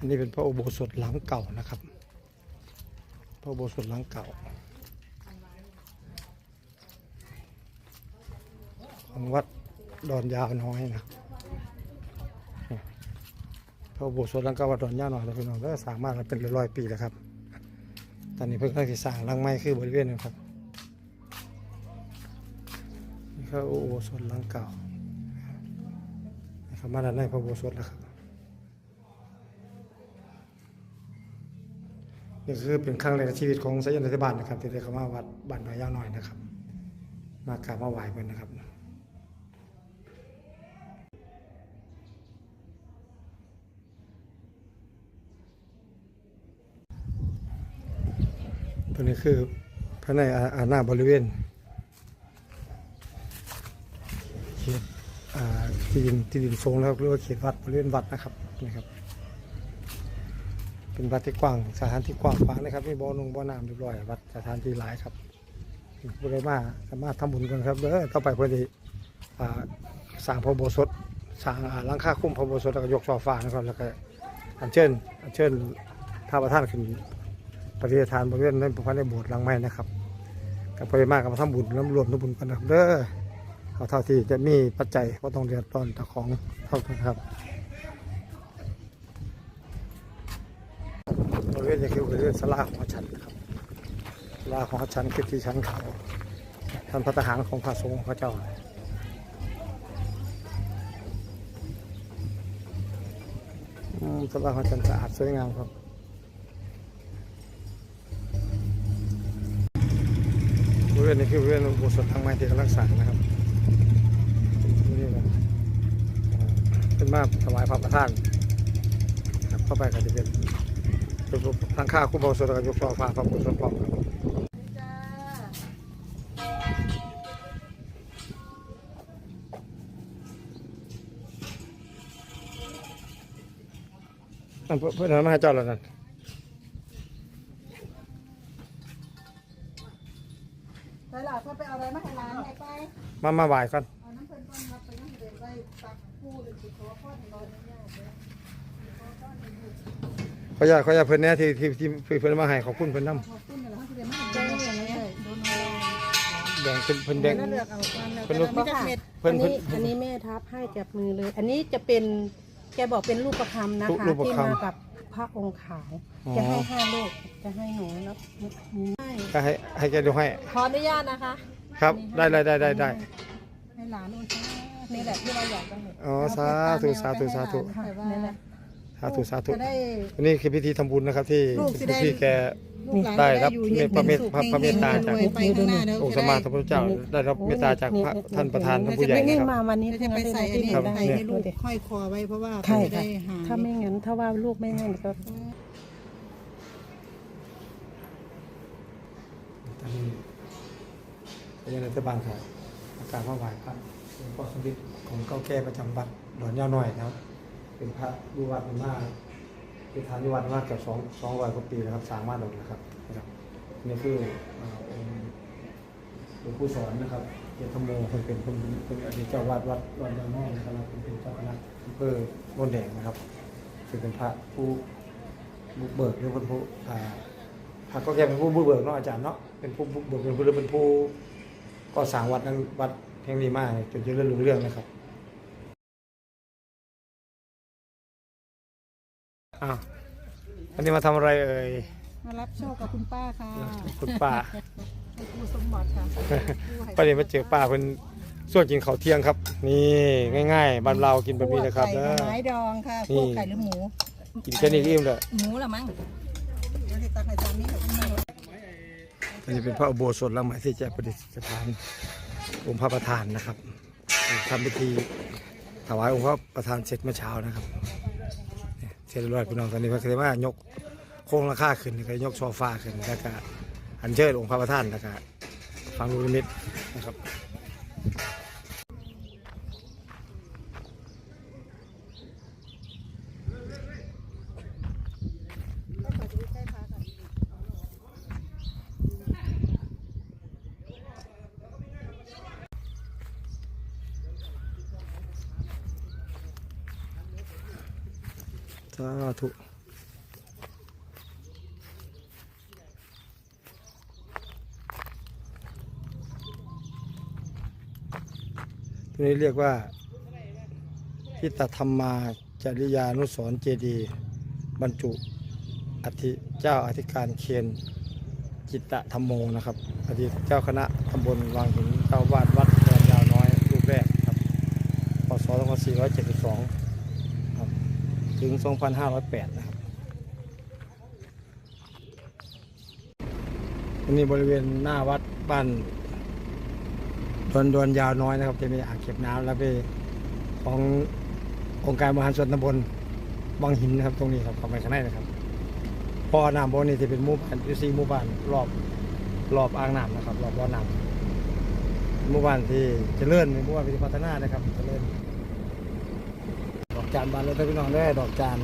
อันนี้เป็นพระอุโบสถหลังเก่านะครับ พระอุโบสถหลังเก่า ของวัดดอนยาวน้อยนะพระอุโบสถหลังเก่าวัดดอนยาวน้อยนะพี่น้องก็สามารถเป็นร้อยปีแล้วครับ ตอนนี้เพิ่งกำลังที่สร้างหลังไม้คือบริเวณนะครับนี่คืออุโบสถหลังเก่านะครับมาด้านในพระอุโบสถแล้วครับ นี่คือเป็นครั้งแรกในชีวิตของสยามรัฐบาลนะครับที่ได้เข้ามาวัดบ้านน้อยยาวน้อยนะครับ มากราบมาไหว้เพิ่นนะครับตัวนี้คือภายในอาณาบริเวณเขตอ่าที่ดินที่ดินทรงแล้วเรียกว่าเขตวัดบริเวณวัดนะครับนี่ครับ เป็นวัดที่กว้างสถานที่กว้างขวางนะครับมีบ่อนุ่งบ่อน้ำเรียบร้อยวัดสถานที่หลายครับบริมาสามารถทำบุญกันครับเด้อต่อไปพอดีสร้างพระโบสถสร้างอ่าหลังคาคุ้มพระโบสถแล้วก็ยกช่อฟ้านะครับแล้วก็อัญเชิญอัญเชิญท้าวประธานขึ้นปฏิทานบริเวณนั้นพระในโบสถ์หลังไม้นะครับกับปริมากับมาทำบุญน้ำรวมน้ำบุญกันนะครับเด้อเอาเท่าที่จะมีปัจจัยก็ต้องเดือดร้อนเจ้าของเท่านั้นครับ ริเวณนี้คือบริเวณสลาของฉันนะครับสลาของฉันคือที่ชั้นเขาท่านพระทหารของพระสงฆ์พระเจ้าสลาของฉันสะอาดสวยงามครับบริเวณนี้คือบริเวณอุโบสถทางไม้ที่กำลังสร้างนะครับนี่นะเป็นมาถวายพระประธานครับเข้าไปก็จะเป็น ทางข้าคุณบอสดกับยกฟอฟ้าพระพุทธพร้อมครับนั่นเพื่อนเพื่อนมาให้เจ้าแล้วนั่นไปหล่ะเขาไปเอาอะไรมาให้ร้านไหนไปมามาไหวก่อนเอาน้ำเพิ่นต้นรับไปน้ำเดือดไปตักผู้หรือสิขอพ่อให้ร้อยเนี่ยเนี่ย ขออยากขออยากเพื่อนแน่ที่ที่ที่ที่เพื่อนมาให้ขอบคุณเพื่อนน้ขอบคุณนะเขาจะได้มาเจออย่างนี้โดนเอาำแบ่งเป็นเพื่อนแบ่งแล้วเลือกเอากันแล้วเพิ่นแต่รู้ละเม็ดเพื่อนอันเพื่อนนี้อันนี้แม่ทับให้จับมือเลย อันนี้จะเป็นแกบอกเป็นลูกประคำนะคะลูกประที่คำมากับพระองค์ขาวอ๋อ จะให้ห้าลูกจะให้หนูแล้วให้ก็ให้ให้แกดูให้ ขออนุญาตนะคะ ครับ ได้ได้ได้ได้ได้ให้หลานโอนใช้นี่แหละที่เราอยากได้อ๋อสาธุสาธุสาธุแต่ว่านี่แหละ สาธุสาธุจะได้ อันนี้คือพิธีทำบุญนะครับ ที่ลูกสิได้ ที่แก ลูกหลานได้จะรับอยู่เย็นพระเมตสุขพระพระเมตตาจากไปข้างหน้าเด้อองค์สมมาสัมพุทธเจ้าได้รับเมตตาจากพระท่านประธานท่านผู้ใหญ่ไม่นะนี่ครับมาวันนี้จะไปใส่อันนี้ครับ ใส่ให้ลูกห้อยคอไว้เพราะว่าใช่เขาจะค่ะได้หายถ้าไม่งั้นถ้าว่าลูกไม่ให้ก็ ตอนนี้พยานรัฐบาลครับอาการว่าไหวพระหลวงพ่อสมเด็จของเก้าแก่ประจำวัดดอนยาวหน่อยนะครับ เป็นพระอยู่วัดมากเป็นฐานวัดมากเกือบสองสองร้อยกว่าปีแล้วครับสร้างมาหมดนะครับนะครับนี่คือองค์หลวงปู่สอนนะครับเจตโมเป็นเป็นเป็นเป็นอดีตเจ้าวาดวัดดอนยาวน้อยนะครับแล้วเป็นเจ้าคณะอำเภอโนนแดงนะครับซึ่งเป็นพระผู้บุกเบิกหรือเป็นผู้อ่าพระก็แค่เป็นผู้บุกเบิกเนาะอาจารย์เนาะเป็นผู้บุกเบิกเป็นผู้เป็นผู้ก่อสร้างวัดนั้นวัดแห่งนี้มากจนเจริญรุ่งเรืองนะครับ อ้าวอันนี้มาทำอะไรเอ่ย มารับโชคกับคุณป้าค่ะคุณป้าคุณครูสมบัติค่ะประเดี๋ยวมาเจอป้าเพิ่นส่วนกินข้าวเที่ยงครับ นี่ง่ายๆบ้านเรากินแบบนี้นะครับไก่เด้อ ไม้ดองค่ะนี่พวกไก่หรือหมูกินแค่นี้ก็อิ่มแล้ว หมูละมั้งเดี๋ยวจะตักให้จานนี้กับคุณแม่อันนี้เป็นพระอุโบสถหลังใหม่ที่จะประดิษฐานองค์พระประธานนะครับทำพิธีถวายองค์พระประธานเสร็จเมื่อเช้านะครับ เทเสร็จเรียบร้อยพี่น้องตอนนี้พระเคยว่ายกโค้งราคาขึ้นก็ยกโซฟาขึ้นแล้วก็อัญเชิญองค์พระประธานแล้วก็ฟังลูกนิมิตนะครับาธุตัวนี้เรียกว่าพิตธรรมมาจริยานุสรเจดีบรรจุอธิเจ้าอธิการเคียนจิตตะธรรมโมนะครับอธิเจ้าคณะตำบลวางหินเจ้าวาดวัดแดนยาวน้อยรูปแรกครับพศ 2472 ถึง 2508 นะครับตรงนี้บริเวณหน้าวัดบ้านดอนดอนยาวน้อยนะครับ จะมีอ่างเก็บน้ำและเป็นขององค์การบริหารส่วนตำบลวังหินนะครับ ตรงนี้ครับเข้าไปข้างในนะครับพอน้ำบ่อนี้จะเป็นมู่บ้านยู่สี่หมู่บ้านรอบรอบอ่างน้ำนะครับรอบบ่อน้ำมู่บ้านที่เจริญเป็นมู่บ้านที่พัฒนานะครับเจริญดอก จานบานเลยท่านพี่น้องได้อดอกจาน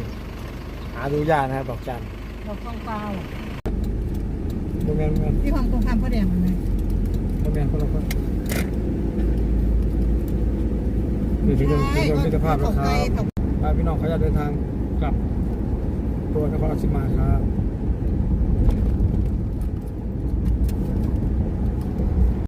หาดูยากนะครับดอกจานดอกทองเปล่าโรงแรมโรงแรมที่ห้องตรงข้ามพ่อแดงมันเลยโรงแรมคนละคนนี่ถึงจะถึงจะมิตรภาพแล้วครับไปพาพี่น้องเขาจะเดินทางกลับตัวนครราชสีมาครับ